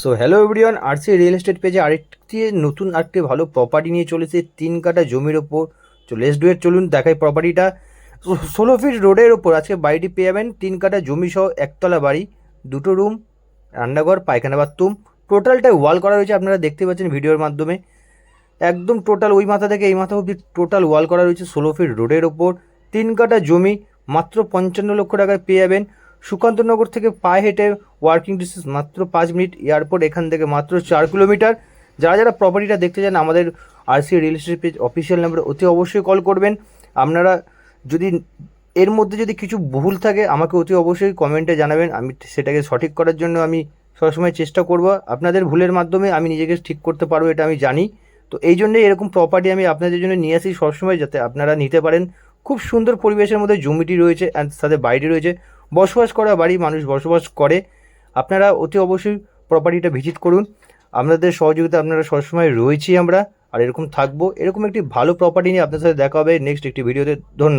So hello everyone RC real estate পেজে আরেকটি নতুন, আরেকটি ভালো প্রপার্টি নিয়ে চলেছে। তিন কাটা জমির ওপর। লেস ডুয়েট চলুন দেখাই প্রপার্টিটা ষোলো ফিট রোডের ওপর আজকে বাড়িটি পেয়ে যাবেন। তিন কাটা জমি সহ একতলা বাড়ি, দুটো রুম রান্নাঘর, পায়খানা বাথরুম টোটালটাই ওয়াল করা রয়েছে, আপনারা দেখতে পাচ্ছেন ভিডিওর মাধ্যমে। একদম টোটাল ওই মাথা থেকে এই মাথা অবধি টোটাল ওয়াল করা রয়েছে ষোলো ফিট রোডের ওপর। তিন কাটা জমি, মাত্র পঞ্চান্ন লক্ষ টাকায় পেয়ে যাবেন। সুকান্তনগর থেকে পায়ে হেঁটে ওয়ার্কিং ডিস্টেন্স মাত্র পাঁচ মিনিট এয়ারপোর্ট এখান থেকে মাত্র চার কিলোমিটার। যারা যারা প্রপার্টিটা দেখতে চান, আমাদের RC real estate page official নাম্বারে অতি অবশ্যই কল করবেন। আপনারা যদি এর মধ্যে যদি কিছু ভুল থাকে, আমাকে অতি অবশ্যই কমেন্টে জানাবেন। আমি সেটাকে সঠিক করার জন্য আমি সবসময় চেষ্টা করব। আপনাদের ভুলের মাধ্যমে আমি নিজেকে ঠিক করতে পারব, এটা আমি জানি। তো এই জন্যই এরকম প্রপার্টি আমি আপনাদের জন্য নিয়ে আসি সবসময়, যাতে আপনারা নিতে পারেন। খুব সুন্দর পরিবেশের মধ্যে জমিটি রয়েছে অ্যান্ড সাথে বাড়িটি রয়েছে। বসবাস করা বাড়ি, মানুষ বসবাস করে। আপনারা অতি অবশ্যই প্রপার্টিটা ভিজিট করুন। আপনাদের সহযোগিতা আপনারা সবসময় রয়েছি আমরা। আর এরকম থাকব। এরকম একটি ভালো প্রপার্টি নিয়ে আপনার সাথে দেখা হবে। নেক্সট একটি ভিডিওতে ধন্যবাদ।